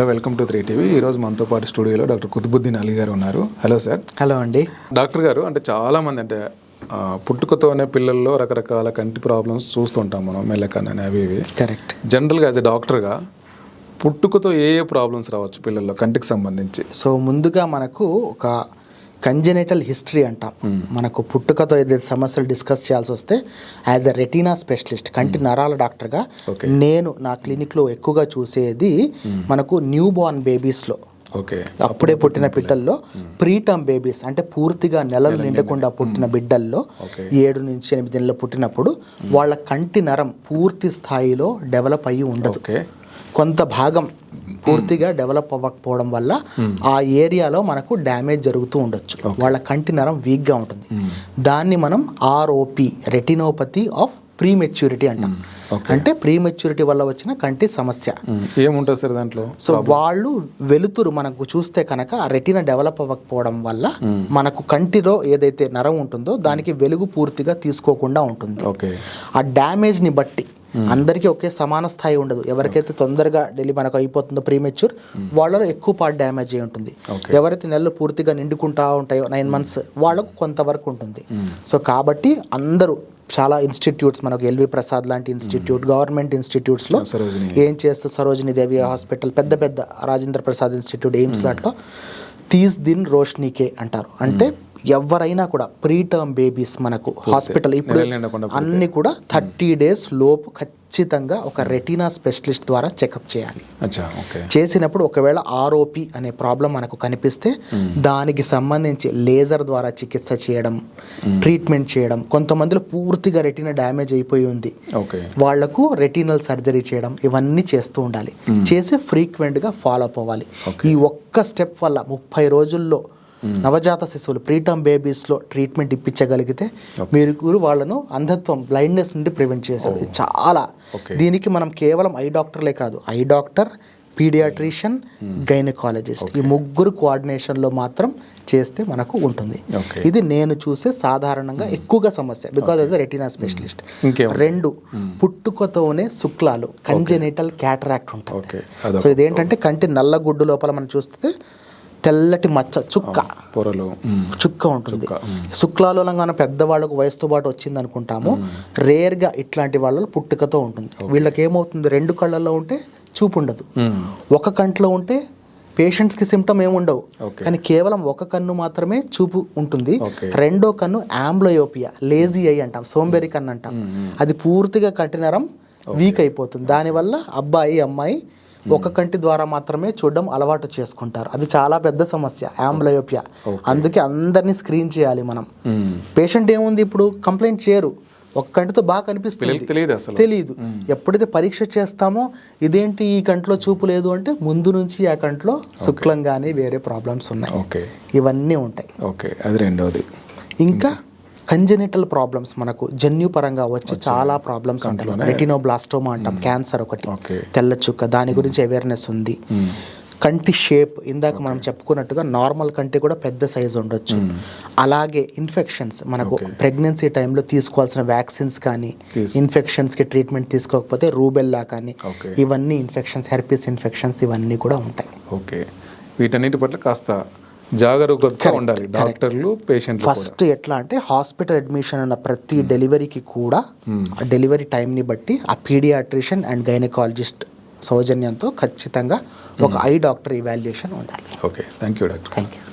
Hello welcome to three TV. ఈరోజు మనతో పాటు స్టూడియోలో డాక్టర్ కుతుబుద్దీన్ అలీ గారు ఉన్నారు. Hello sir. హలో అండి. డాక్టర్ గారు అంటే చాలామంది అంటే పుట్టుకతోనే పిల్లల్లో రకరకాల కంటి ప్రాబ్లమ్స్ చూస్తుంటాం మనం మెల్లకన్నని అవి ఇవి. కరెక్ట్. జనరల్గా యాజ్ ఎ డాక్టర్గా పుట్టుకతో ఏ ఏ ప్రాబ్లమ్స్ రావచ్చు పిల్లల్లో కంటికి సంబంధించి? సో ముందుగా మనకు ఒక కంజెనిటల్ హిస్టరీ అంటాం. మనకు పుట్టుకతో ఏదైతే సమస్యలు డిస్కస్ చేయాల్సి వస్తే యాజ్ ఎ రెటీనా స్పెషలిస్ట్ కంటి నరాల డాక్టర్గా. నేను నా క్లినిక్లో ఎక్కువగా చూసేది మనకు న్యూ బార్న్ బేబీస్లో ఓకే. అప్పుడే పుట్టిన బిడ్డల్లో ప్రీటర్మ్ బేబీస్ అంటే పూర్తిగా నెలలు నిండకుండా పుట్టిన బిడ్డల్లో. ఏడు నుంచి ఎనిమిది నెలలు పుట్టినప్పుడు వాళ్ళ కంటి నరం పూర్తి స్థాయిలో డెవలప్ అయ్యి ఉండదు. కొంత భాగం పూర్తిగా డెవలప్ అవ్వకపోవడం వల్ల ఆ ఏరియాలో మనకు డ్యామేజ్ జరుగుతూ ఉండొచ్చు. వాళ్ళ కంటి నరం వీక్గా ఉంటుంది. దాన్ని మనం ROP retinopathy of prematurity అంటాం. అంటే ప్రీ మెచ్యూరిటీ వల్ల వచ్చిన కంటి సమస్య. ఏముంటుంది సార్ దాంట్లో? సో వాళ్ళు వెలుతురు మనకు చూస్తే కనుక ఆ రెటినా డెవలప్ అవ్వకపోవడం వల్ల మనకు కంటిలో ఏదైతే నరం ఉంటుందో దానికి వెలుగు పూర్తిగా తీసుకోకుండా ఉంటుంది. ఆ డ్యామేజ్ని బట్టి అందరికీ ఒకే సమాన స్థాయి ఉండదు. ఎవరికైతే తొందరగా డెలి మనకు అయిపోతుందో ప్రీమెచ్యూర్ వాళ్ళలో ఎక్కువ పార్ట్ డ్యామేజ్ అయి ఉంటుంది. ఎవరైతే నెలలు పూర్తిగా నిండుకుంటా ఉంటాయో నైన్ మంత్స్ వాళ్ళకు కొంతవరకు ఉంటుంది. సో కాబట్టి అందరూ చాలా ఇన్స్టిట్యూట్స్ మనకు ఎల్వి ప్రసాద్ లాంటి ఇన్స్టిట్యూట్ గవర్నమెంట్ ఇన్స్టిట్యూట్స్లో ఏం చేస్తూ సరోజిని దేవి హాస్పిటల్ పెద్ద పెద్ద రాజేంద్ర ప్రసాద్ ఇన్స్టిట్యూట్ ఎయిమ్స్ లాంటిలో తీస్ దిన్ రోష్నికే అంటారు. అంటే ఎవరైనా కూడా ప్రీ టర్మ్ బేబీస్ మనకు హాస్పిటల్ ఇప్పుడు అన్ని కూడా థర్టీ డేస్ లోపు ఖచ్చితంగా ఒక రెటీనా స్పెషలిస్ట్ ద్వారా చెకప్ చేయాలి. చేసినప్పుడు ఒకవేళ ఆర్ఓపి అనే ప్రాబ్లం మనకు కనిపిస్తే దానికి సంబంధించి లేజర్ ద్వారా చికిత్స చేయడం ట్రీట్మెంట్ చేయడం కొంతమందిలో పూర్తిగా రెటీనా డ్యామేజ్ అయిపోయి ఉంది. ఓకే. వాళ్ళకు రెటినల్ సర్జరీ చేయడం ఇవన్నీ చేస్తూ ఉండాలి. చేసి ఫ్రీక్వెంట్గా ఫాలో అప్ అవ్వాలి. ఈ ఒక్క స్టెప్ వల్ల ముప్పై రోజుల్లో నవజాత శిశువులు ప్రీటర్మ్ బేబీస్లో ట్రీట్మెంట్ ఇప్పించగలిగితే మీరు వాళ్ళను అంధత్వం బ్లైండ్నెస్ నుండి ప్రివెంట్ చేశారు. ఇది చాలా. దీనికి మనం కేవలం ఐ డాక్టర్లే కాదు ఐ డాక్టర్ పీడియాట్రిషియన్ గైనకాలజిస్ట్ ఈ ముగ్గురు కోఆర్డినేషన్లో మాత్రం చేస్తే మనకు ఉంటుంది. ఇది నేను చూసే సాధారణంగా ఎక్కువగా సమస్య బికాజ్ యాజ్ రెటీనా స్పెషలిస్ట్ రెండు పుట్టుకతోనే శుక్లాలు కంజెనిటల్ క్యాటరాక్ట్ ఉంటుంది సో ఇదేంటంటే కంటి నల్ల గుడ్డు లోపల మనం చూస్తే తెల్లటి మచ్చ చుక్క. పొరలు. చుక్క ఉంటుంది. శుక్లాలోలంగా పెద్దవాళ్ళకు వయసుతో పాటు వచ్చింది అనుకుంటాము రేర్గా ఇట్లాంటి వాళ్ళలో పుట్టుకతో ఉంటుంది. వీళ్ళకి ఏమవుతుంది రెండు కళ్ళల్లో ఉంటే చూపు ఉండదు. ఒక కంట్లో ఉంటే పేషెంట్స్కి సిమ్టమ్ ఏముండవు Okay. కానీ కేవలం ఒక కన్ను మాత్రమే చూపు ఉంటుంది. రెండో కన్ను ఆంబ్లోయోపియా లేజీ ఐ అంటాం సోంబేరి కన్ను అంటాం. అది పూర్తిగా కంటినరం వీక్ అయిపోతుంది. దానివల్ల అబ్బాయి అమ్మాయి ఒక కంటి ద్వారా మాత్రమే చూడడం అలవాటు చేసుకుంటారు. అది చాలా పెద్ద సమస్య ఆంబ్లయోపియా అందుకే అందరినీ స్క్రీన్ చేయాలి మనం. పేషెంట్ ఏముంది ఇప్పుడు? కంప్లైంట్ చేయరు. ఒక కంటితో బాగా కనిపిస్తుంది. తెలియదు తెలియదు. ఎప్పుడైతే పరీక్ష చేస్తామో ఇదేంటి ఈ కంట్లో చూపు లేదు అంటే ముందు నుంచి ఆ కంట్లో శుక్లం కానీ వేరే ప్రాబ్లమ్స్ ఉన్నాయి. ఓకే ఇవన్నీ ఉంటాయి. ఓకే అది రెండవది ఇంకా? కంజెనిటల్ ప్రాబ్లమ్స్ మనకు జన్యుపరంగా వచ్చి చాలా ప్రాబ్లమ్స్ ఉంటాయి. రెటినోబ్లాస్టోమా అంటాం క్యాన్సర్ ఒకటి. తెల్ల చుక్క దాని గురించి అవేర్నెస్ ఉంది. కంటి షేప్ ఇందాక మనం చెప్పుకున్నట్టుగా నార్మల్ కంటి కూడా పెద్ద సైజు ఉండొచ్చు. అలాగే ఇన్ఫెక్షన్స్ మనకు ప్రెగ్నెన్సీ టైంలో తీసుకోవాల్సిన వ్యాక్సిన్స్ కానీ ఇన్ఫెక్షన్స్కి ట్రీట్మెంట్ తీసుకోకపోతే రూబెల్లా కానీ ఇవన్నీ ఇన్ఫెక్షన్స్ హెర్పిస్ ఇన్ఫెక్షన్స్ ఇవన్నీ కూడా ఉంటాయి. ఓకే వీటన్నిటి పట్ల కాస్త జాగరూకతగా ఉండాలి. డాక్టర్లు పేషెంట్లు కూడా. ఫస్ట్ ఎట్లా అంటే హాస్పిటల్ అడ్మిషన్ ఉన్న ప్రతి డెలివరీకి కూడా ఆ డెలివరీ టైంని బట్టి ఆ పీడియాట్రిషియన్ అండ్ గైనకాలజిస్ట్ సౌజన్యంతో ఖచ్చితంగా ఒక ఐ డాక్టర్ ఇవాల్యుయేషన్ ఉండాలి. Okay thank you doctor. Thank you